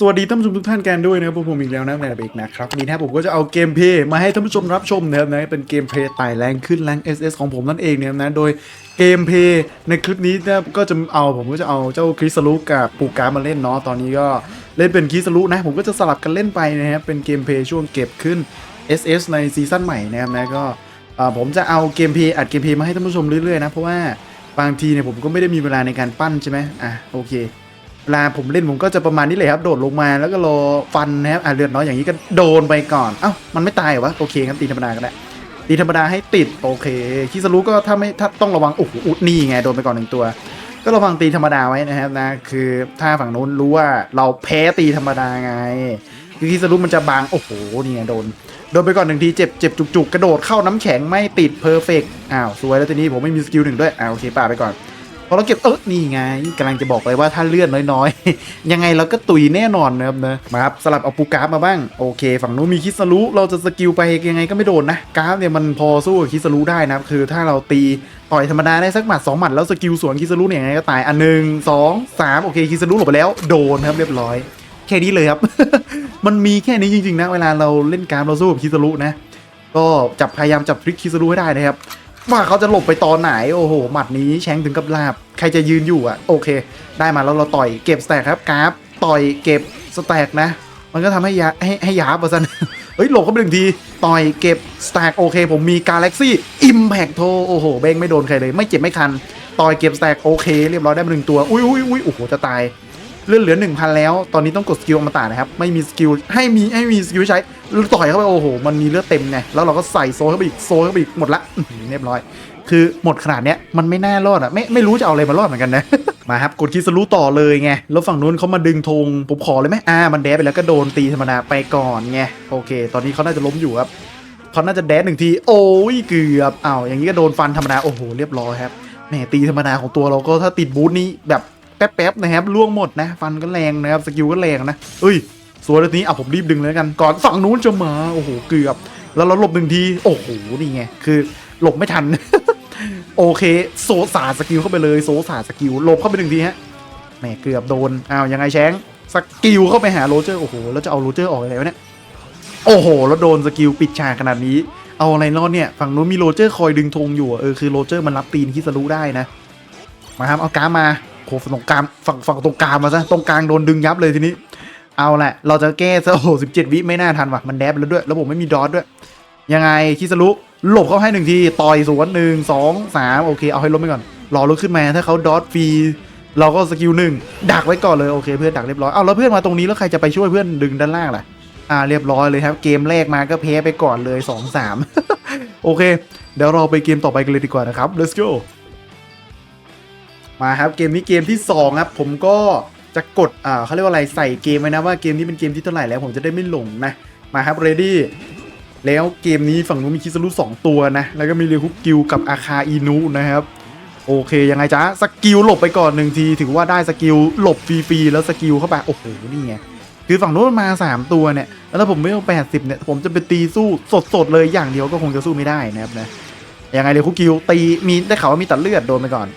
สวัสดีท่านผู้ชมทุกท่านกันด้วยนะครับผมอีกแล้วนะในระเบกนะครับวันนี้นะครับผมก็จะเอาเกมเพย์มาให้ท่านผู้ชมรับชมนะครับนะเป็นเกมเพย์ไต่แรงขึ้นแรง SS ของผมนั่นเองเนี่ยนะโดยเกมเพย์ในคลิปนี้นะก็จะเอาผมก็จะเอาเจ้าคริสลุกับปูการมาเล่นเนาะตอนนี้ก็เล่นเป็นคริสลุนะผมก็จะสลับกันเล่นไปนะครับเป็นเกมเพย์ช่วงเก็บขึ้น SS ในซีซั่นใหม่นะครับนะก็ผมจะเอาเกมเพย์อัดเกมเพย์มาให้ท่านผู้ชมเรื่อยๆนะเพราะว่าบางทีเนี่ยผมก็ไม่ได้มีเวลาในการปั้นใช่ไหมอะโอเค เวลาผมเล่นผมก็จะประมาณนี้เลยครับ โดดลงมาแล้วก็รอฟันนะครับอะเลือดน้อยอย่างนี้ก็โดนไปก่อน เอ้า มันไม่ตายเหรอวะ โอเคครับตีธรรมดาก็ได้ตีธรรมดาให้ติด โอเค คิสรุก็ถ้าไม่ถ้าต้องระวังโอ้โหอุดนี่ไงโดนไปก่อนหนึ่งตัว ก็ระวังตีธรรมดาไว้นะครับนะ คือถ้าฝั่งนู้นรู้ว่าเราแพ้ตีธรรมดาไงคือคิสรุมันจะบางโอ้โหนี่ไงโดนโดนไปก่อนหนึ่งทีเจ็บเจ็บจุกๆกระโดดเข้าน้ำแข็งไม่ติดเพอร์เฟกอ้าวสวยแล้วทีนี้ผมไม่มีสกิลหนึ่งด้วยอ้าวโอเคป่าไปก่อน อเราเก็บเออนี่ไงกำลังจะบอกเลยว่าถ้าเลื่อนน้อยๆ ยังไงเราก็ตุยแน่นอนนะครับนะมาครับสลับเอาปูกราฟมาบ้างโอเค ฝั่งนู้นมีคิสรุเราจะสกิลไปยังไงก็ไม่โดนนะกราฟเนี่ยมันพอสู้กับคิสรุได้นะคือถ้าเราตีต่อยธรรมดาได้สักหมัดสองหมัดแล้วสกิลสวนคิสรุเนี่ยยังไงก็ตายอันหนึ่งสองสามโอเคคิสรุหลบไปแล้วโดนครับเรียบร้อย แค่นี้เลยครับ มันมีแค่นี้จริงๆนะเวลาเราเล่นกราฟเราสู้กับคิสรุนะก็จับพยายามจับทริคคิสรุให้ได้นะครับ ว่าเขาจะหลบไปตอนไหน โอ้โห หมัดนี้แชงถึงกับลาบ ใครจะยืนอยู่อะโอเค ได้มาแล้วเราต่อยเก็บสแต็กครับกราฟต่อยเก็บสแต็กนะ มันก็ทำให้ยาให้ให้ยาบะซันเฮ้ยหลบเข้าไปหนึ่งที ต่อยเก็บสแต็กโอเค ผมมีกาแล็กซี่อิมแพกโทโอ้โหเบงไม่โดนใครเลย ไม่เจ็บไม่คัน ต่อยเก็บสแต็กโอเค เรียบร้อยได้มาหนึ่งตัว อุ้ยอุ้ยอุ้ยโอ้โหจะตาย เลื่อนเหลือ 1,000 แล้ว ตอนนี้ต้องกดสกิลอมตะนะครับ ไม่มีสกิลให้มีให้มีสกิลใช้ต่อยเข้าไปโอ้โห มันมีเลือดเต็มไง แล้วเราก็ใส่โซเข้าไปอีกโซเข้าไปอีกหมดละเรียบร้อย คือหมดขนาดเนี้ยมันไม่น่ารอดอะไม่ไม่รู้จะเอาอะไรมารอดเหมือนกันนะ มาครับ กดคิสรู้ต่อเลยไง แล้วฝั่งนู้นเขามาดึงธงผมขอเลยไหมอ่า มันแดดไปแล้วก็โดนตีธรรมดาไปก่อนไง โอเค ตอนนี้เขาน่าจะล้มอยู่ครับเขาน่าจะแดดหนึ่งที โอ้ยเกือบอ้าวอย่างนี้ก็โดนฟันธรรมดา โอ้โห เรียบร้อยครับแหมตีธรรมดาของตัวเราก็ถ้าติดบูทนี้แบบ แป๊บๆนะครับล่วงหมดนะ ฟันก็แรงนะครับสกิลก็แรงนะเอ้ยสวยเลยทีนี้อะผมรีบดึงเลยกัน ก่อนฝั่งนู้นจะมาโอ้โหเกือบ แล้วเราหลบหนึ่งทีโอ้โหนี่ไงคือหลบไม่ทัน โอเค โซสาสกิลเข้าไปเลยโซสาสกิลหลบเข้าไปหนึ่งทีฮะแหมเกือบโดนอ้าวยังไงแชงสกิลเข้าไปหาโรเจอร์โอ้โหแล้วจะเอาโรเจอร์ออกยังไงวะเนี่ยโอ้โห แล้วโดนสกิลปิดฉากขนาดนี้ เอาอะไรรอดเนี่ย ฝั่งนู้นมีโรเจอร์คอยดึงธงอยู่ เออ คือโรเจอร์มันรับตีนคิสรุได้นะ มาครับ เอาการดมา โคฝั่งตรงกลางฝั่งฝั่งตรงกลางมาซะตรงกลางโดนดึงยับเลยทีนี้ เอาแหละ เราจะแก้ซะโอ้โหสิบเจ็ดวิไม่น่าทันว่ะมันแดบแล้วด้วย แล้วผมไม่มีดอทด้วย ยังไงคิสรุหลบเข้าให้หนึ่งทีต่อยสวนหนึ่งสองสามโอเคเอาให้ล้มไปก่อนรอลุกขึ้นมาถ้าเขาดอทฟรีเราก็สกิลหนึ่งดักไว้ก่อนเลยโอเคเพื่อนดักเรียบร้อยเอาแล้วเพื่อนมาตรงนี้แล้วใครจะไปช่วยเพื่อนดึงด้านล่างล่ะอ่าเรียบร้อยเลยครับ เกมแรกมาก็แพ้ไปก่อนเลยสองสามโอเค เดี๋ยวเราไปเกมต่อไปกันเลยดีกว่านะครับ let's go มาครับเกมนี้เกมที่2ครับผมก็จะกดอ่าเขาเรียกว่าอะไรใส่เกมไว้นะว่าเกมนี้เป็นเกมที่เท่าไหร่แล้วผมจะได้ไม่หลงนะมาครับ ready แล้วเกมนี้ฝั่งนู้นมีคิสรุสองตัวนะแล้วก็มีเรียคุกิวกับอาคาอินุนะครับโอเคยังไงจ๊ะสกิลหลบไปก่อนหนึ่งทีถือว่าได้สกิลหลบฟรีๆแล้วสกิลเข้าไปโอ้โหนี่ไงคือฝั่งโน้นมาสามตัวเนี่ย แล้วถ้าผมไม่เอาแปดสิบเนี่ย ผมจะไปตีสู้สดๆเลยอย่างเดียวก็คงจะสู้ไม่ได้นะครับนะยังไงเรียคุกิวตีมีได้ข่าวว่ามีตัดเลือดโดนไปก่อน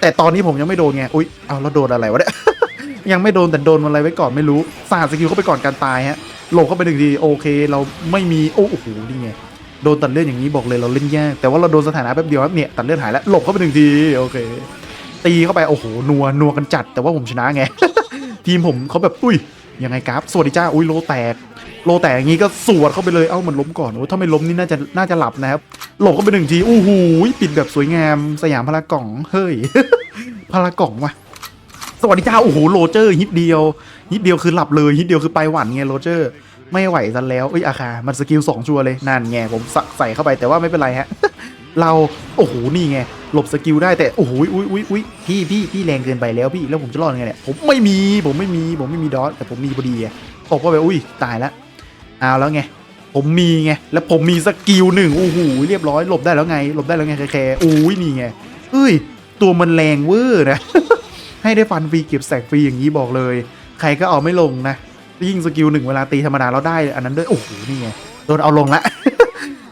แต่ตอนนี้ผมยังไม่โดนไง อุ๊ยเอาแล้วโดนอะไรวะเนี่ย ยังไม่โดนแต่โดนอะไรไว้ก่อนไม่รู้สาดสกิลเข้าไปก่อนการตายฮะหลบเข้าไปหนึ่งทีโอเค เราไม่มีโอ้โหนี่ไงโดนตัดเลือดอย่างนี้บอกเลยเราเล่นยากแต่ว่าเราโดนสถานะแป๊บเดียวครับเนี่ยตัดเลือดหายแล้วหลบเข้าไปหนึ่งทีโอเค ตีเข้าไปโอ้โหนัวนัวกันจัด แต่ว่าผมชนะไง ทีมผมเขาแบบอุ้ยยังไงกราฟสวัสดีจ้าอุ้ยโลแตก โลแตกอย่างนี้ก็สวดเข้าไปเลย เอ้ามันล้มก่อนโอ้ถ้าไม่ล้มนี่น่าจะน่าจะหลับนะครับ หลบเข้าไปหนึ่งที อู้หูปิดแบบสวยงาม สยามพารากล่อง เฮ้ย พารากล่องว่ะ สวัสดีจ้า โอ้โห โรเจอร์ฮิตเดียว ฮิตเดียวคือหลับเลย ฮิตเดียวคือไปหวันไงโรเจอร์ ไม่ไหวซะแล้ว เอ้ย อาคา มันสกิลสองชัวร์เลย นั่นไง ผมใส่ใส่เข้าไปแต่ว่าไม่เป็นไรฮะ เรา โอ้โห นี่ไง หลบสกิลได้แต่ โอ้โหอุ้ยอุ้ยอุ้ยพี่พี่พี่แรงเกินไปแล้วพี่ แล้วผมจะรอดยังไงเนี่ย ผมไม่มี ผมไม่มี ผมไม่มีดอทแต่ผมมีพอดีอะตกเข้าไป อุ้ย ตายแล้ว เอาแล้วไง ผมมีไง แล้วผมมีสกิลหนึ่งโอ้โหเรียบร้อยหลบได้แล้วไงหลบได้แล้วไงแคร์ๆอุ้ยนี่ไงเอ้ย ตัวมันแรงเวอร์นะ ให้ได้ฟันฟรีเก็บแสกฟรีอย่างนี้บอกเลย ใครก็เอาไม่ลงนะยิ่งสกิลหนึ่งเวลาตีธรรมดาเราได้ อันนั้นด้วยโอ้โหนี่ไงโดนเอาลงละ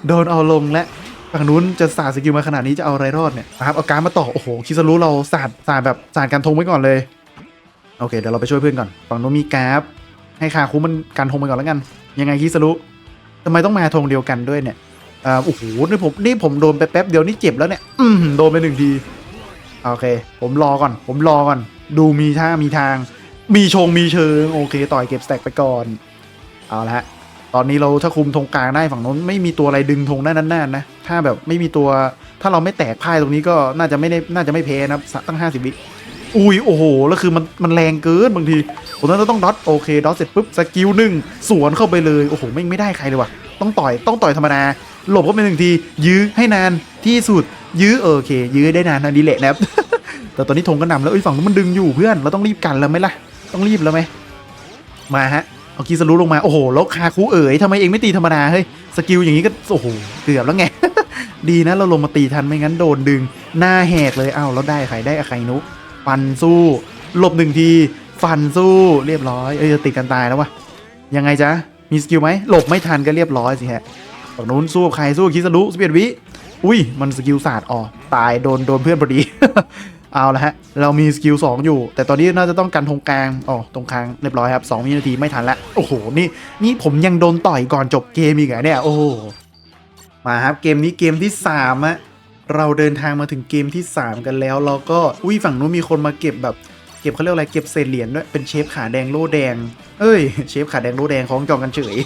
โดนเอาลงและฝั่งนู้นจะสาดสกิลมาขนาดนี้จะเอาอะไรรอดเนี่ยนะครับเอาการมาต่อโอ้โหคิสรู้เราสาดสาดแบบสาดการทงไว้ก่อนเลยโอเคเดี๋ยวเราไปช่วยเพื่อนก่อนฝั่งนู้นมีกราฟให้คาคุมันกันธงไปก่อนแล้วกัน ยังไงคิสรุทำไมต้องมาธงเดียวกันด้วยเนี่ยอ่าโอ้โหนี่ผมนี่ผมโดนไปแป๊บเดียวนี่เจ็บแล้วเนี่ย อืมโดนไปหนึ่งทีโอเค ผมรอก่อน ผมรอก่อน ดูมีท่ามีทาง มีชงมีเชิง โอเค ต่อยเก็บสแต็กไปก่อน เอาละตอนนี้เราถ้าคุมธงกลางได้ฝั่งนู้นไม่มีตัวอะไรดึงธงได้นานๆนะถ้าแบบไม่มีตัวถ้าเราไม่แตกพ่ายตรงนี้ก็น่าจะไม่ได้น่าจะไม่แพ้นะครับตั้ง 50 วิ อุ้ยโอ้โหแล้วคือมันมันแรงเกินบางทีผมนั้นต้องดอทโอเคดอทเสร็จปุ๊บสกิลหนึ่งสวนเข้าไปเลยโอ้โหไม่ไม่ได้ใครเลยว่ะต้องต่อยต้องต่อยธรรมดาหลบก็เป็นหนึ่งที ยื้อให้นานที่สุด ยื้อออโอเค ยื้อได้นานอันนี้แหละนะครับ แต่ตอนนี้ธงก็นำแล้วเอ้ฝั่งนู้นมันดึงอยู่เพื่อนเราต้องรีบกันแล้วไหมล่ะ ต้องรีบแล้วไหมมาฮะเอาคีสรุลงมาโอ้โหแล้วคาคูเอ๋ยทำไมเองไม่ตีธรรมดาเฮ้ยสกิลอย่างนี้ก็โอ้โหเกือบแล้วไง ดีนะเราลงมาตีทันไม่งั้นโดนดึงหน้าแหกเลยอ้าวแล้วได้ใครได้อะใครนุ ฟันสู้หลบหนึ่งทีฟันสู้เรียบร้อยเอ้ยจะติดกันตายแล้ววะยังไงจ๊ะมีสกิลไหมหลบไม่ทันก็เรียบร้อยสิฮะฝั่งนู้นสู้กับใครสู้กับคิสรุสเปียดวิอุ้ยมันสกิลศาสตร์อ๋อตายโดนโดนเพื่อนพอดีเอาละฮะ เรามีสกิล2อยู่ แต่ตอนนี้น่าจะต้องกันตรงกลางอ๋อตรงกลางเรียบร้อยครับ2วินาทีไม่ทันละโอ้โหนี่นี่ผมยังโดนต่อยก่อนจบเกมอีกเหรอเนี่ยโอ้โหมาครับเกมนี้เกมที่3อะ เราเดินทางมาถึงเกมที่ 3 กันแล้ว เราก็อุ้ยฝั่งนู้นมีคนมาเก็บแบบเก็บเขาเรียกอะไรเก็บเศษเหรียญด้วยเป็นเชฟขาแดงโล่แดง เอ้ย เชฟขาแดงโล่แดงของจองกันเฉย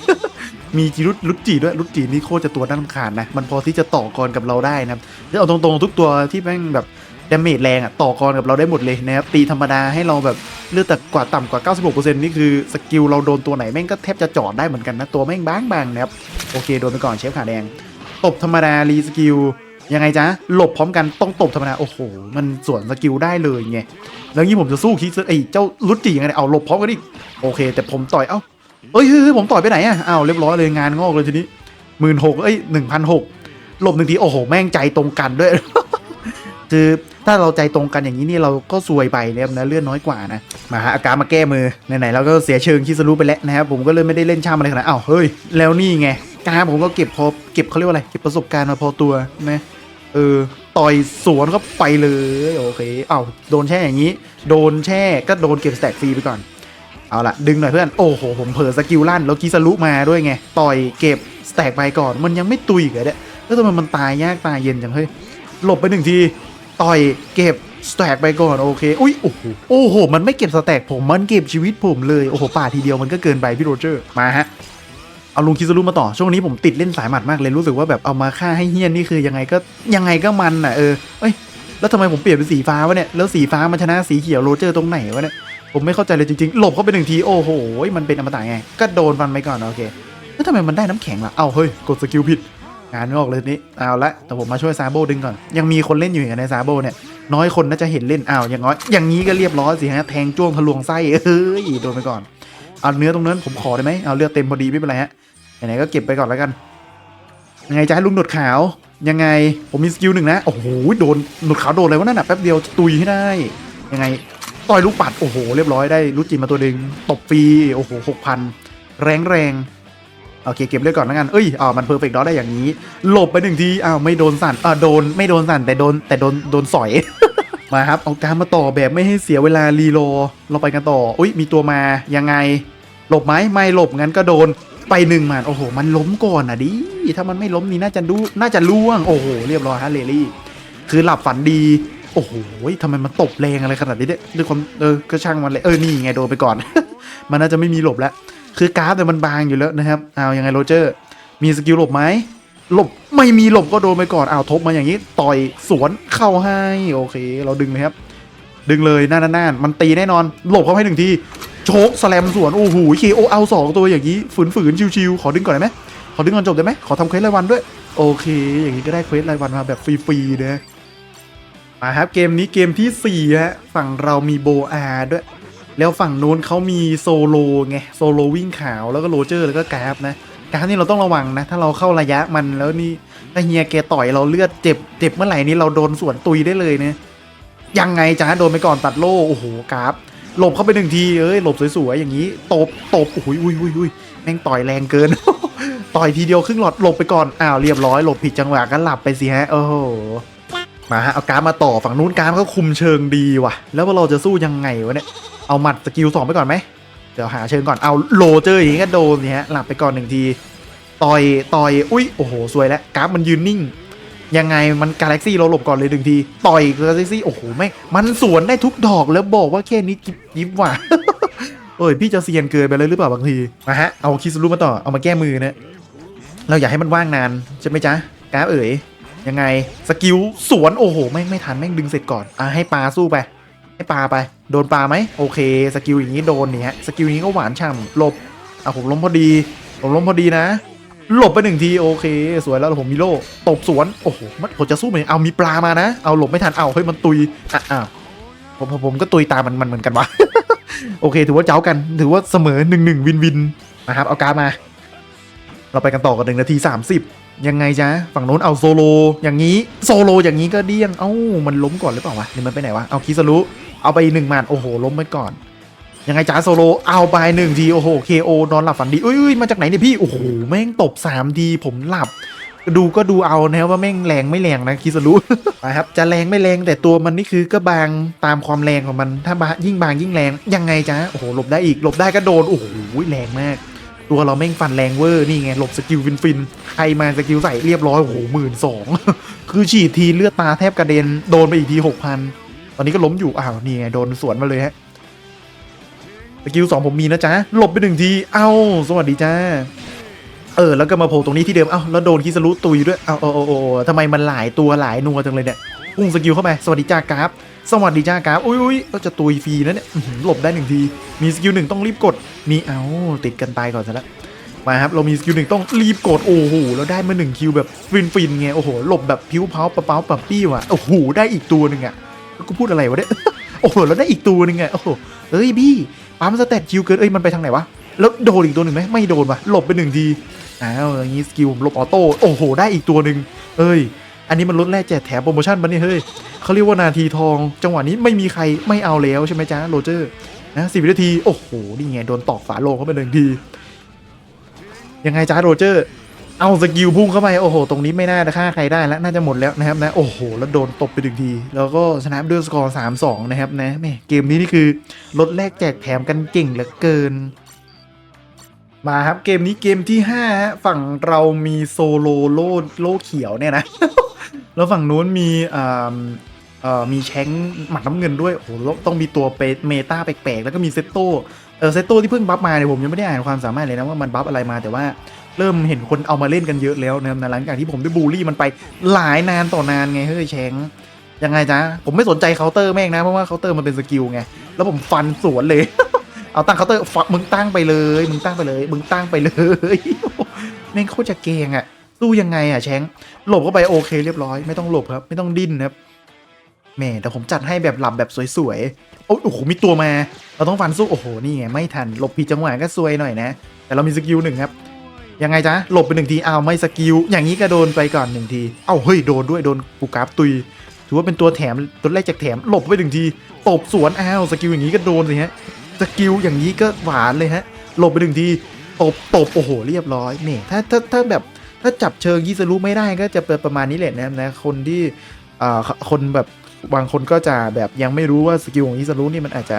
มีจีรุดลุดจีด้วยลุดจีนี่โคตรจะตัวน่ารำคาญนะ มันพอที่จะต่อกรกับเราได้นะแล้วเอาตรงๆทุกตัวที่แม่งแบบดาเมจแรงอะต่อกรกับเราได้หมดเลยนะครับตีธรรมดาให้เราแบบเลือดแต่กว่าต่ำกว่า 96%นี่คือสกิลเราโดนตัวไหนแม่งก็แทบจะจอดได้เหมือนกันนะตัวแม่งบางๆนะครับโอเคโดนไปก่อนเชฟขาแดงตบธรรมดารีสกิล ยังไงจ๊ะหลบพร้อมกันต้องตบธรรมดาโอ้โห มันสวนสกิลได้เลยไงแล้วงี้ผมจะสู้คิดไอ้เจ้าลุดจียังไงเอาหลบพร้อมกันดิโอเค แต่ผมต่อยเอ้าเอ้ยเฮ้ยผมต่อยไปไหนอะอ้าวเรียบร้อยเลยงานงอกเลยทีนี้หมื่นหกเอ้ยหนึ่งพันหกหลบหนึ่งทีโอ้โหแม่งใจตรงกันด้วย คือถ้าเราใจตรงกันอย่างนี้นี่เราก็ซวยไปนะครับนะเลื่อนน้อยกว่านะมาฮะอาการมาแก้มือไหนๆเราก็เสียเชิงคิสรุไปแล้วนะครับผมก็เลยไม่ได้เล่นช่ำอะไรขนาดอ้าวเฮ้ยแล้วนี่ไง การผมก็เก็บพอเก็บเขาเรียกว่าอะไรเก็บประสบการณ์มาพอตัวนะเออต่อยสวนก็ไปเลยโอเคเอ้าโดนแช่อย่างนี้ โดนแช่ก็โดนเก็บสแต็กฟรีไปก่อนเอาละดึงหน่อยเพื่อนโอ้โหผมเผลอสกิลลั่นแล้วกีสลุมาด้วยไงต่อยเก็บสแต็กไปก่อน มันยังไม่ตุยอีกเหรอเนี่ยแล้วทำไมมันตายยากตายเย็นจังเฮ้ยหลบไปหนึ่งทีต่อยเก็บสแต็กไปก่อนโอเคอุ้ยโอ้โหโอ้โหมันไม่เก็บสแต็กผมมันเก็บชีวิตผมเลยโอ้โหป่าทีเดียวมันก็เกินไปพี่โรเจอร์มาฮะ เอาลุงคิสรุมาต่อช่วงนี้ผมติดเล่นสายหมัดมากเลยรู้สึกว่าแบบเอามาฆ่าให้เฮี้ยนนี่คือยังไงก็ยังไงก็มันอะเออเอ้ยแล้วทำไมผมเปลี่ยนเป็นสีฟ้าวะเนี่ยแล้วสีฟ้ามันชนะสีเขียวโรเจอร์ตรงไหนวะเนี่ยผมไม่เข้าใจเลยจริงๆหลบเข้าไปหนึ่งทีโอ้โหมันเป็นอมตะไงก็โดนฟันไปก่อนโอเคแล้วทำไมมันได้น้ำแข็งล่ะเอ้าเฮ้ยกดสกิลผิดงานไม่ออกเลยนี้เอาละแต่ผมมาช่วยซาโบดึงก่อนยังมีคนเล่นอยู่อย่างในซาโบเนี่ยน้อยคนน่าจะเห็นเล่นอ้าวอย่างน้อยอย่างนี้ก็เรียบร้อยสิฮะแทงจ้วงทะลวงไส้เฮ้ยโดนไปก่อน เอาเนื้อตรงนั้นผมขอได้ไหมเอาเลือดเต็มพอดีไม่เป็นไรฮะไหนๆก็เก็บไปก่อนแล้วกัน ยังไงจะให้ลุงหนวดขาว ยังไงผมมีสกิลหนึ่งนะ โอ้โหโดนหนวดขาวโดนอะไรวะนั่นน่ะแป๊บเดียวตุยให้ได้ ยังไงต่อยลูกปัดโอ้โหเรียบร้อยได้ลูกจีนมาตัวหนึ่งตบฟรีโอ้โหหกพันแรงแรงโอเคเก็บเลือดก่อนแล้วกันเอ้ยอ่ามันเพอร์เฟกต์ดอได้อย่างนี้ หลบไปหนึ่งทีอ้าวไม่โดนสั่นอ่าโดนไม่โดนสั่นแต่โดนแต่โดนโดนสอยมาครับเอาการมาต่อแบบไม่ให้เสียเวลารีโลเราไปกันต่ออุ้ยมีตัวมายังไง หลบไหมไม่หลบงั้นก็โดนไปหนึ่งมันโอ้โห มันล้มก่อนอะดิถ้ามันไม่ล้มนี่น่าจะดูน่าจะล่วงโอ้โหเรียบร้อยฮะเลลี่ คือหลับฝันดี โอ้โหทำไมมันตบแรงอะไรขนาดนี้เนี่ยด้วยความเออก็ช่างมันเลยเออนี่ไงโดนไปก่อน มันน่าจะไม่มีหลบแล้วคือกราฟแต่ยมันบางอยู่แล้วนะครับเอายังไงโรเจอร์ มีสกิลหลบไหมหลบไม่มีหลบก็โดนไปก่อนอ้าวทบมาอย่างนี้ ต่อยสวนเข้าให้โอเค เราดึงเลยครับ ดึงเลยน่านน่านๆมันตีแน่นอน หลบเข้าให้หนึ่งที โชกสแลมสวนโอ้โหเคโอเอาสองตัวอย่างนี้ฝืนฝืนๆชิวๆขอดึงก่อนได้ไหมขอดึงก่อนจบได้ไหมขอทำเควสรายวันด้วย โอเค อย่างนี้ก็ได้เควสรายวันมาแบบฟรีๆนะมาครับเกมนี้เกมที่สี่ฮะฝั่งเรามีโบอาด้วย แล้วฝั่งโน้นเขามีโซโลไงโซโลวิ่งขาวแล้วก็โรเจอร์แล้วก็กราฟนะกราฟนี่เราต้องระวังนะ ถ้าเราเข้าระยะมันแล้วนี่ถ้าเฮียแกต่อยเราเลือดเจ็บเจ็บเมื่อไหร่นี่เราโดนสวนตุยได้เลยเนี่ยยังไงจ้าโดนไปก่อนตัดโล่โอ้โหกราฟ หลบเข้าไปหนึ่งทีเอ้ยหลบสวยๆอย่างนี้ตบตบโอ้ยอุ้ยอุ้ยอุ้ยแม่งต่อยแรงเกิน ต่อยทีเดียวครึ่งหลอดหลบไปก่อนอ้าวเรียบร้อยหลบผิดจังหวะก็หลับไปสิฮะโอ้โหมาฮะเอาการมาต่อฝั่งนู้นการดเขาคุมเชิงดีว่ะ แล้วเราจะสู้ยังไงวะเนี่ยเอาหมัดสกิลสองไปก่อนไหมเดี๋ยวหาเชิงก่อนเอาโลเจออย่างงี้ก็โดนเนี่ยฮะหลับไปก่อนหนึ่งทีต่อยต่อยอุ้ยโอ้โหสวยแล้วกราฟมันยืนนิ่ง ยังไงมันกาแล็กซี่เราหลบก่อนเลยหนึ่งที ต่อยกาแล็กซี่ โอ้โหไม่งมันสวนได้ทุกดอกแล้วบอกว่าแค่นี้ยิบยิบว่ะเอ้ยพี่จะเซียนเกินไปเลยหรือเปล่าบางทีมาฮะเอาคิสรุมาต่อเอามาแก้มือนะเราอยากให้มันว่างนานใช่ไหมจ๊ะกราฟเอ๋ยยังไงสกิลสวนโอ้โหแม่งไม่ทันแม่งดึงเสร็จก่อนอะให้ปลาสู้ไปให้ปลาไป โดนปลาไหมโอเค สกิลอย่างนี้โดนเนี่ยสกิลนี้ก็หวานฉ่ำหลบอะผมล้มพอดีผมล้มพอดีนะ หลบไปหนึ่งทีโอเค สวยแล้วผมมีโล่ตบสวนโอ้โหมันผมจะสู้ไหมเอามีปลามานะ เอาหลบไม่ทันเอาเฮ้ยมันตุยอะอ้าวผมผมก็ตุยตามันมันเหมือนกันวะโอเค ถือว่าเจ้ากันถือว่าเสมอหนึ่งหนึ่งวินวินนะครับเอาการดมา เราไปกันต่อกันหนึ่งนาทีสามสิบยังไงจ๊ะฝั่งโน้นเอาโซโลอย่างนี้โซโลอย่างนี้ก็เดี้ยงเอ้ามันล้มก่อนหรือเปล่าวะหรือมันไปไหนวะเอาคิสรุเอาไปหนึ่งหมัดโอ้โหล้มไปก่อน ยังไงจ้าโซโลเอาไปหนึ่งทีโอ้โหเคโอนอนหลับฝันดีอุ้ยอุ้ยมาจากไหนเนี่ยพี่ โอ้โห แม่งตบสามทีผมหลับ ดูก็ดูเอานะว่าแม่งแรงไม่แรงนะคิสรุไปครับจะแรงไม่แรงแต่ตัวมันนี่คือก็บางตามความแรงของมันถ้าบายิ่งบางยิ่งแรงยังไงจ้าโอ้โหหลบได้อีกหลบได้ก็โดนโอ้โหแรงมากตัวเราแม่งฟันแรงเวอร์นี่ไงหลบสกิลฟินฟินใครมาสกิลใส่เรียบร้อยโอ้โหหมื่นสองคือฉีดทีเลือดตาแทบกระเด็น โดนไปอีกทีหกพันตอนนี้ก็ล้มอยู่อ้าวนี่ไงโดนสวนมาเลยฮะ สกิลสองผมมีนะจ๊ะ หลบไปหนึ่งที เอ้า สวัสดีจ้า เออ แล้วก็มาโผล่ตรงนี้ที่เดิม เอ้า แล้วโดนคิสรุตุยด้วย เอ้าโอ้โอ้โอ้ทำไมมันหลายตัวหลายนัวจังเลยเนี่ย พุ่งสกิลเข้าไป สวัสดีจ้ากราฟ สวัสดีจ้ากราฟ อุ้ยอุ้ยก็จะตุยฟรีนะเนี่ย หลบได้หนึ่งที มีสกิลหนึ่งต้องรีบกด มี เอ้า ติดกันตายก่อนซะแล้วมาครับ เรามีสกิลหนึ่งต้องรีบกด โอ้โห แล้วได้มาหนึ่งคิวแบบฟินฟินๆไง โอ้โห หลบแบบพิ้วเผาปะเป้าปะปี้ว่ะ โอ้โห ได้อีกตัวหนึ่งอะแล้วกูพูดอะไรวะเนี่ย โอ้โหแล้วได้อีกตัวหนึ่งอะโอ้โหเอ้ยพี่ปั๊มสเตตคิวเกินเอ้ยมันไปทางไหนวะแล้วโดนอีกตัวหนึ่งไหมไม่โดนวะหลบไปหนึ่งทีอ้าวอย่างงี้สกิลหลบออโต้โอ้โหได้อีกตัวหนึ่งเอ้ย อันนี้มันลดแรกแจกแถมโปรโมชั่นมันนี่เฮ้ยเขาเรียกว่านาทีทอง จังหวะนี้ไม่มีใครไม่เอาแล้วใช่ไหมจ๊ะโรเจอร์นะสิบวินาทีโอ้โหนี่ไงโดนตอกฝาโลงเข้าไปหนึ่งทียังไงจ๊ะโรเจอร์ เอาสกิลพุ่งเข้าไปโอ้โห ตรงนี้ไม่น่าจะฆ่าใครได้แล้วน่าจะหมดแล้วนะครับนะโอ้โห แล้วโดนตบไปหนึ่งที แล้วก็ชนะด้วยสกอร์สามสองนะครับนะแม่เกมนี้นี่คือลดแรกแจกแถมกันเก่งเหลือเกิน มาครับเกมนี้เกมที่5ฮะฝั่งเรามีโซโลโลโลเขียวเนี่ยนะ แล้วฝั่งนู้นมีอ่าเอ่อมีแชงหมัดน้ำเงินด้วยโอ้โหต้องมีตัวเปเมตาแปลกๆ แล้วก็มีเซตโตเออเซตโตที่เพิ่งบัฟมาเนี่ยผมยังไม่ได้อ่านความสามารถเลยนะว่ามันบัฟอะไรมาแต่ว่า เริ่มเห็นคนเอามาเล่นกันเยอะแล้วนะครับนะหลังจากที่ผมได้บูลลี่มันไปหลายนานต่อนานไงเฮ้ยแชงยังไงจ๊ะผมไม่สนใจเคาน์เตอร์แม่งนะเพราะว่าเคาน์เตอร์มันเป็นสกิลไงแล้วผมฟันสวนเลย เอาตั้งเคาน์เตอร์ฟมึงตั้งไปเลยมึงตั้งไปเลยมึงตั้งไปเลยแม่งโคตรจะเกงอะสู้ยังไงอะแชงหลบเข้าไปโอเคเรียบร้อยไม่ต้องหลบครับไม่ต้องดิ้นครับแม่แต่ผมจัดให้แบบหลับแบบสวยๆ โอ้โอ้โหมีตัวมา เราต้องฟันสู้ โอ้โห นี่ไง ไม่ทัน หลบผิดจังหวะก็ซวยหน่อยนะ แต่เรามีสกิลหนึ่งครับ ยังไงจ๊ะหลบไปหนึ่งทีเอ้าไม่สกิลอย่างนี้ก็โดนไปก่อนหนึ่งทีเอ้าเฮ้ยโดนด้วยโดนปูกราฟตุยถือว่าเป็นตัวแถมตัวแรกจากแถมหลบไปหนึ่งทีตบสวนอ้าวสกิลอย่างนี้ก็โดนสิฮะสกิลอย่างนี้ก็หวานเลยฮะหลบไปหนึ่งทีตบตบโอ้โหเรียบร้อยเนี่ยถ้าถ้าถ้าแบบถ้าจับเชิงยิสรุไม่ได้ก็จะเป็นประมาณนี้แหละนะนะคนที่อ่าคนแบบบางคนก็จะแบบยังไม่รู้ว่าสกิลของยิสรุนี่มันอาจจะ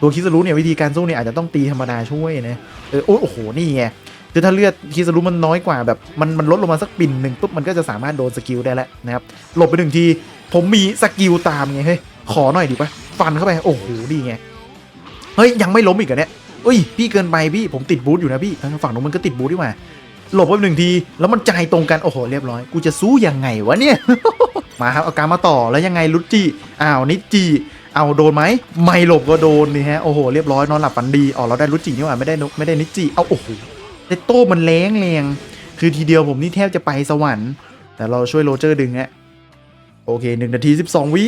ตัวคิสรุเนี่ยวิธีการสู้เนี่ยอาจจะต้องตีธรรมดาช่วยนะเออโอ้โหนี่ไง คือถ้าเลือดคิสรุมันน้อยกว่าแบบมันมันลดลงมาสักปิ่นหนึ่งปุ๊บมันก็จะสามารถโดนสกิลได้แล้วนะครับหลบไปหนึ่งทีผมมีสกิลตามไงเฮ้ยขอหน่อยดิปะฟันเข้าไปโอ้โหดีไงเฮ้ยยังไม่ล้มอีกเหรอเนี่ยเอ้ยพี่เกินไปพี่ผมติดบูทอยู่นะพี่ฝั่งนู้นมันก็ติดบูทดีกว่าหลบไปหนึ่งที แล้วมันใจตรงกัน โอ้โห เรียบร้อย กูจะสู้ยังไงวะเนี่ย มาครับเอาการมาต่อแล้วยังไงลุจิอ้าวนิจิเอาโดนไหมไม่หลบก็โดนนี่ฮะ โอ้โห เรียบร้อยนอนหลับฝันดี อ๋อเราได้ลุจินี่หว่าไม่ได้นกไม่ได้นิจิเอาโอ้โห เตโต้มันแรงแรงคือทีเดียวผมนี่แทบจะไปสวรรค์ แต่เราช่วยโรเจอร์ดึงฮะโอเคหนึ่งนาทีสิบสองวิ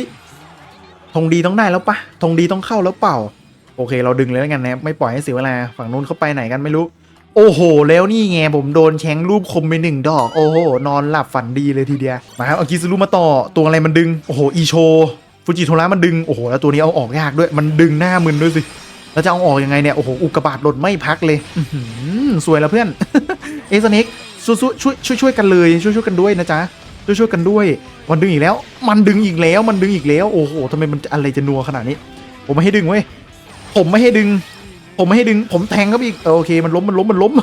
ธงดีต้องได้แล้วปะธงดีต้องเข้าแล้วเปล่า โอเค เราดึงเลยแล้วกันนะไม่ปล่อยให้เสียเวลาฝั่งนู้นเขาไปไหนกันไม่รู้ โอ้โห แล้วนี่ไงผมโดนแชงรูปคมไปหนึ่งดอก โอ้โห นอนหลับฝันดีเลยทีเดียวมาครับเอากิสรุมาต่อตัวอะไรมันดึง โอ้โหอีโช ฟูจิโทระมันดึง โอ้โห แล้วตัวนี้เอาออกยากด้วย มันดึงหน้ามึนด้วยสิ แล้วจะเอาออกยังไงเนี่ย โอ้โห อุกกาบาตหล่นไม่พักเลยอื้อหือสวยแล้วเพื่อน เอสเน็กช่วยช่วยช่วยช่วยกันเลย ช่วยช่วยกันด้วยนะจ๊ะ ช่วยช่วยกันด้วย มันดึงอีกแล้ว มันดึงอีกแล้ว มันดึงอีกแล้ว โอ้โหทำไมมันอะไรจะนัวขนาดนี้ ผมไม่ให้ดึงเว้ย ผมไม่ให้ดึง ผมไม่ให้ดึง ผมแทงเขาไปอีกเออโอเค มันล้ม มันล้ม มันล้ม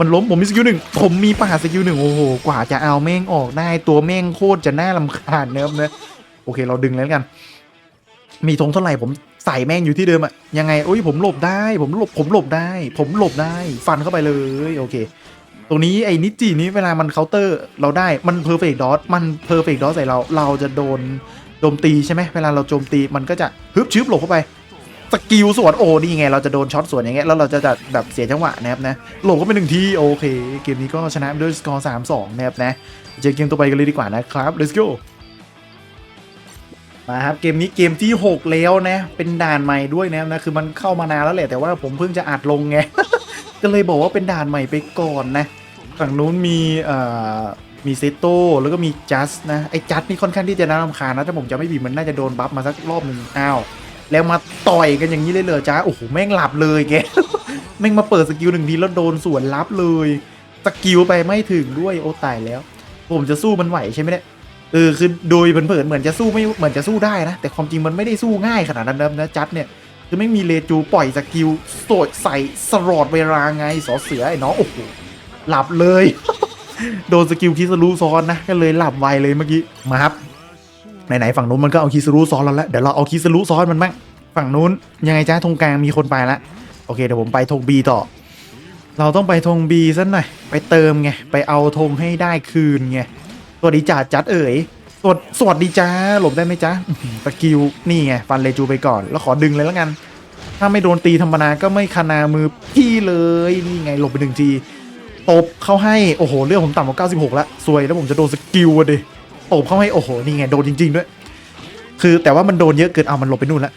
มันล้ม ผมมีสกิลหนึ่ง ผมมีป่าสกิลหนึ่ง โอ้โห กว่าจะเอาแม่งออกได้ ตัวแม่งโคตรจะน่าลำคาญเนิบเนะ โอเค เราดึงแล้วกัน มีธงเท่าไหร่ผม ใส่แม่งอยู่ที่เดิมอะยังไงโอ้ยผมหลบได้ ผมหลบผมหลบได้ ผมหลบได้ ฟันเข้าไปเลยโอเค ตรงนี้ไอ้นิจินี้เวลามันเคาน์เตอร์เราได้มันเพอร์เฟกต์ดอทมันเพอร์เฟกต์ดอทใส่เราเราจะโดนโจมตีใช่ไหมเวลาเราโจมตีมันก็จะฮึบชึบหลบเข้าไปสกิลสวนโอ้นี่ไง เราจะโดนช็อตสวนอย่างเงี้ยแล้วเราจะจะแบบเสียจังหวะนะครับนะหลบก็ไปหนึ่งทีโอเค เกมนี้ก็ชนะด้วยสกอร์สามสองนะครับนะเจอเกมต่อไปกันเลยดีกว่านะครับ let's go มาครับเกมนี้เกมที่ 6 แล้วนะ เป็นด่านใหม่ด้วยนะนะคือมันเข้ามานานแล้วแหละแต่ว่าผมเพิ่งจะอัดลงไงก็เลยบอกว่าเป็นด่านใหม่ไปก่อนนะฝั่งนู้นมีเอ่อมีเซโต้แล้วก็มีจัสนะไอ้จัสนี่ค่อนข้างที่จะน่ารำคาญนะถ้าผมจะไม่ผิดมันน่าจะโดนบัฟมาสักรอบหนึ่งอ้าวแล้วมาต่อยกันอย่างนี้เลยเลยจ้าโอ้โหแม่งหลับเลยแกแม่งมาเปิดสกิลหนึ่งทีแล้วโดนสวนรับเลยสกิลไปไม่ถึงด้วยโอ้ตายแล้ว ผมจะสู้มันไหวใช่ไหมเนี่ย เออคือโดยเผินๆเหมือนจะสู้ไม่เหมือนจะสู้ได้นะ แต่ความจริงมันไม่ได้สู้ง่ายขนาดนั้นนะจัดเนี่ยคือไม่มีเลจูปล่อยสกิลโสดใส่สลอดเวลาไงสอเสือไอ้น้องโอ้โหหลับเลย โดนสกิลคิสรูซ้อนนะก็เลยหลับไวเลยเมื่อกี้มาครับไหนๆฝั่งนู้นมันก็เอาคิสรูซ้อนเราแล้วเดี๋ยวเราเอาคิสรูซ้อนมันบ้างฝั่งนู้นยังไงจ้าธงกลางมีคนไปละโอเคเดี๋ยวผมไปธงบีต่อ เราต้องไปธงบีซะหน่อยไปเติมไงไปเอาธงให้ได้คืนไง สวัสดีจ่าจัดเอ๋ยสวัสสวัสดีจ้าหลบได้ไหมจ้าอื้อหือสกิลนี่ไงฟันเลจูไปก่อน แล้วขอดึงเลยแล้วกัน ถ้าไม่โดนตีธรรมดาก็ไม่คานามือพี่เลยนี่ไงหลบไปหนึ่งทีตบเข้าให้โอ้โหเรื่องผมต่ำกว่า96แล้วซวยแล้วผมจะโดนสกิลอะดิตบเข้าให้โอ้โหนี่ไงโดนจริง ๆ ด้วย คือแต่ว่ามันโดนเยอะเกินเอามันหลบไปนู่นล้ว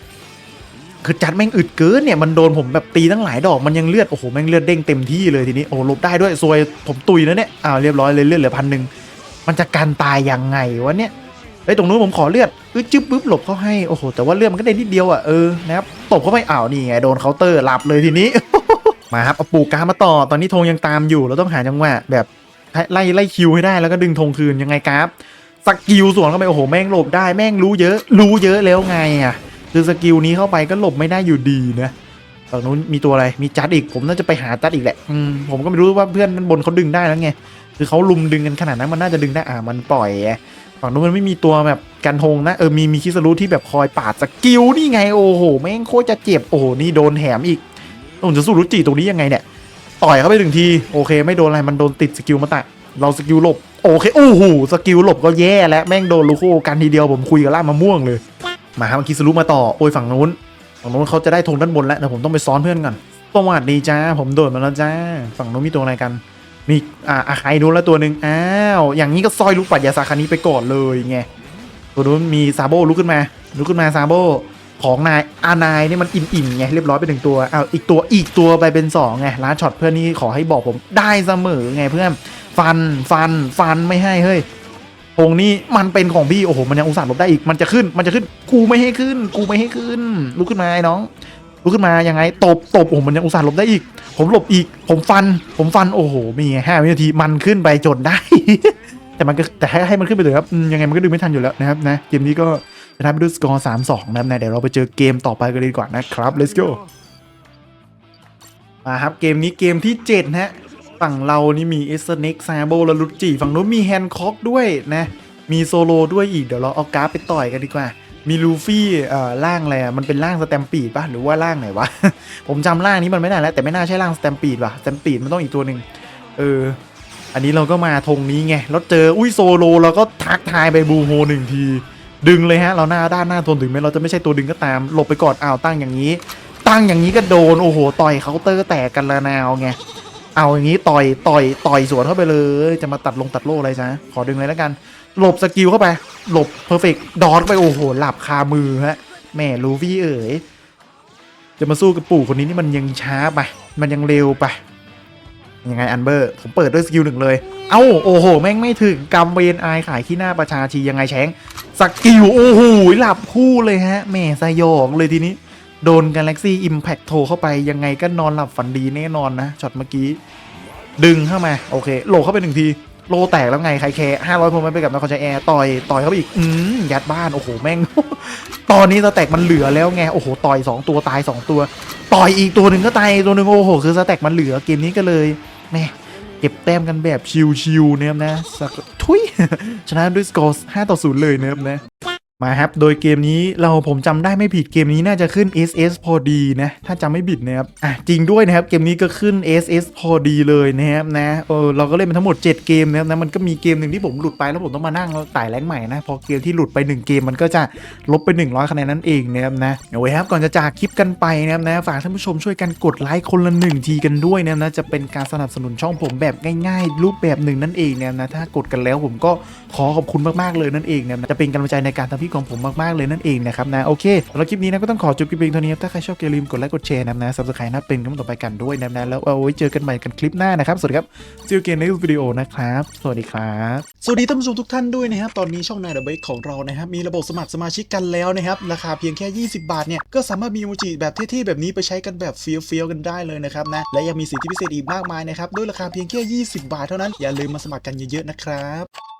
คือจัดแม่งอึดเกินเนี่ยมันโดนผมแบบตีตั้งหลายดอกมันยังเลือดโอ้โหแม่งเลือดเด้งเต็มที่เลยทีนี้โอ้หลบได้ด้วยซวยผมตุยแล้วเนี่ยอ้าวเรียบร้อยเลยเลือดเหลือพันหนึ่ง มันจะการตายยังไงวะเนี่ยเฮ้ยตรงนู้นผมขอเลือดอึดจึ๊บปึ๊บหลบเขาให้โอ้โหแต่ว่าเลือดมันก็ได้นิดเดียวอะเออนะครับตบเขาไปอ้าวนี่ไงโดนเคาน์เตอร์หลับเลยทีนี้ มาครับเอาปูกามาต่อตอนนี้ธงยังตามอยู่เราต้องหาจังหวะแบบไล่ไล่คิวให้ได้แล้วก็ดึงธงคืนยังไงครับสกิลสวนเข้าไปโอ้โหแม่งหลบได้แม่งรู้เยอะ รู้เยอะแล้วไงอะคือสกิลนี้เข้าไปก็หลบไม่ได้อยู่ดีนะฝั่งนู้นมีตัวอะไรมีจัดอีกผมน่าจะไปหาจัดอีกแหละอืมผมก็ไม่รู้ว่าเพื่อนด้านบนเขาดึงได้แล้วไง คือเขาลุมดึงกันขนาดนั้นมันน่าจะดึงได้อ่ามันปล่อยฝั่งนู้นมันไม่มีตัวแบบกันธงนะเออมีมีคิสรุที่แบบคอยปาดสกิลนี่ไงโอ้โหแม่งโคตรจะเจ็บโอ้โหนี่โดนแถมอีกผมจะสู้รุจิตรงนี้ยังไงเนี่ยต่อยเข้าไปหนึ่งทีโอเค ไม่โดนอะไรมันโดนติดสกิลมาตะเราสกิลหลบโอเคโอ้โหสกิลหลบก็แย่แล้วแม่งโดนลูโคกันทีเดียวผมคุยกับล่ามะม่วงเลย มาครับเมื่อกี้สรุมาต่อโอ้ยฝั่งนู้นฝั่งนู้นเขาจะได้ธงด้านบนแล้วเดี๋ยวผมต้องไปซ้อนเพื่อนก่อนสวัสดีจ้าผมโดดมาแล้วจ้า ฝั่งนู้นมีตัวอะไรกัน มีอ่าอาคายนู้นแล้วตัวหนึ่งอ้าวอย่างนี้ก็ซอยลูกปัดยาสาคานี้ไปก่อนเลยไงตัวนู้นมีซาโบลุกขึ้นมาลุกขึ้นมาซาโบของนายอานายนี่มันอิ่มๆไงเรียบร้อยไปหนึ่งตัวอ้าวอีกตัวอีกตัวไปเป็นสองไงร้านช็อตเพื่อนนี่ขอให้บอกผมได้เสมอไงเพื่อนฟันฟันฟันไม่ให้เฮ้ยธงนี้มันเป็นของพี่โอ้โหมันยังอุตส่าห์หลบได้อีกมันจะขึ้นมันจะขึ้นกูไม่ให้ขึ้น กูไม่ให้ขึ้นลุกขึ้นมาไอ้น้องลุกขึ้นมายังไงตบตบโอ้โหมันยังอุตส่าห์หลบได้อีก ผมหลบอีก ผมฟัน ผมฟัน โอ้โห มีไงห้าวินาที มันขึ้นไปจนได้ แต่มันก็แต่ให้ให้มันขึ้นไปเลยครับ ยังไงมันก็ดึงไม่ทันอยู่แล้วนะครับนะ เกมนี้ก็ชนะไปด้วยสกอร์สามสองนะครับนะเดี๋ยวเราไปเจอเกมต่อไปกันเลยดีกว่านะครับ let's go มาครับ เกมนี้เกมที่เจ็ดนะฮะ ฝั่งเรานี่มีเอสเน็กซาโบและลุจิฝั่งนู้นมีแฮนคอกด้วยนะ มีโซโลด้วยอีก เดี๋ยวเราเอาการ์ดไปต่อยกันดีกว่า มีลูฟี่เอ่อร่างอะไรอะมันเป็นร่างสแตมปีดป่ะหรือว่าร่างไหนวะ ผมจำร่างนี้มันไม่ได้แล้ว แต่ไม่น่าใช่ร่างสแตมปีดว่ะสแตมปีดมันต้องอีกตัวหนึ่งเออ อันนี้เราก็มาธงนี้ไงแล้วเจออุ้ยโซโลเราก็ทักทายไปบูโฮหนึ่งที ดึงเลยฮะ เราหน้าด้านหน้าทนถึงแม้เราจะไม่ใช่ตัวดึงก็ตามหลบไปก่อนอ้าวตั้งอย่างนี้ ตั้งอย่างนี้ก็โดนโอ้โหต่อยเคาน์เตอร์แตกกันละนาวไงเอาอย่างนี้ต่อยต่อยต่อยสวนเข้าไปเลย จะมาตัดลงตัดโล่อะไรจ้ะขอดึงเลยแล้วกัน หลบสกิลเข้าไป หลบเพอร์เฟกดอทไปโอ้โห หลับคามือฮะแม่ลูฟี่เอ๋ยจะมาสู้กับปู่คนนี้นี่มันยังช้าไป มันยังเร็วไป ยังไงอันเบอร์ ผมเปิดด้วยสกิลหนึ่งเลย เอ้า โอ้โห แม่งไม่ถึงกำเวนไอายขายขี้หน้าประชาชียังไงแชงสกิลโอ้โห หลับคู่เลยฮะแม่สยองเลยทีนี้ โดน Galaxy Impact โทรเข้าไปยังไงก็นอนหลับฝันดีแน่นอนนะช็อตเมื่อกี้ ดึงเข้ามา โอเคโหลเข้าไปหนึ่งที โลแตกแล้วไงใครแคร์ห้าร้อยพมไปกับนครชัยแอร์ต่อยต่อยเขาไปอีกอืมยัดบ้านโอ้โหแม่ง ตอนนี้สแต็กมันเหลือแล้วไงโอ้โหต่อยสองตัวตายสองตัว ต่อยอีกตัวหนึ่งก็ตายตัวหนึ่งโอ้โหคือสแต็กมันเหลือเกมนี้ก็เลยแม่เก็บแต้มกันแบบชิวๆเนี่ยนะทุยชนะด้วยสกอร์5ต่อ0เลยเนี่ยนะ มาครับ โดยเกมนี้เราผมจำได้ไม่ผิดเกมนี้น่าจะขึ้น SS พอดีนะ ถ้าจำไม่ผิดนะครับ อะจริงด้วยนะครับ เกมนี้ก็ขึ้น SS พอดีเลยนะครับนะ เออเราก็เล่นมาทั้งหมด 7 เกมนะครับนะมันก็มีเกมหนึ่งที่ผมหลุดไปแล้วผมต้องมานั่งไต่แรงใหม่นะ พอเกมที่หลุดไป 1 เกมมันก็จะลบไป 100คะแนนนั่นเองนะครับนะเอาไว้ครับก่อนจะจากคลิปกันไปนะครับนะฝากท่านผู้ชมช่วยกันกดไลค์คนละหนึ่งทีกันด้วยนะครับนะจะเป็นการสนับสนุนช่องผมแบบง่ายๆ รูปแบบหนึ่งนั่นเองนะครับนะถ้ากดกันแล้วผมก็ขอขอบคุณมากๆเลยนั่นเองนะครับจะเป็นกำลังใจในการทำคลิปของผมมากๆเลยนั่นเองนะครับนะโอเคสำหรับคลิปนี้นะก็ต้องขอจบคลิปเพียงเท่านี้ถ้าใครชอบอย่าลืมกดไลค์กดแชร์นะนะซับสไครต์นะเป็นกำลังต่อไปกันด้วยนะนะแล้วเอาไว้เจอกันใหม่กันคลิปหน้านะครับสวัสดีครับเจอกันในวิดีโอนะครับสวัสดีครับสวัสดีท่านผู้ชมทุกท่านด้วยนะครับตอนนี้ช่องนายเดอะเบกของเรานะครับมีระบบสมัครสมาชิกกันแล้วนะครับราคาเพียงแค่ 20 บาทเนี่ยก็สามารถมีโมจิแบบเท่ๆแบบนี้ไปใช้กันแบบเฟี้ยวๆกันได้เลยนะครับนะและยังมีสิทธิพิเศษอีกมากมายนะครับด้วยราคาเพียงแค่ 20 บาทเท่านั้นอย่าลืมมาสมัครกันเยอะๆนะครับ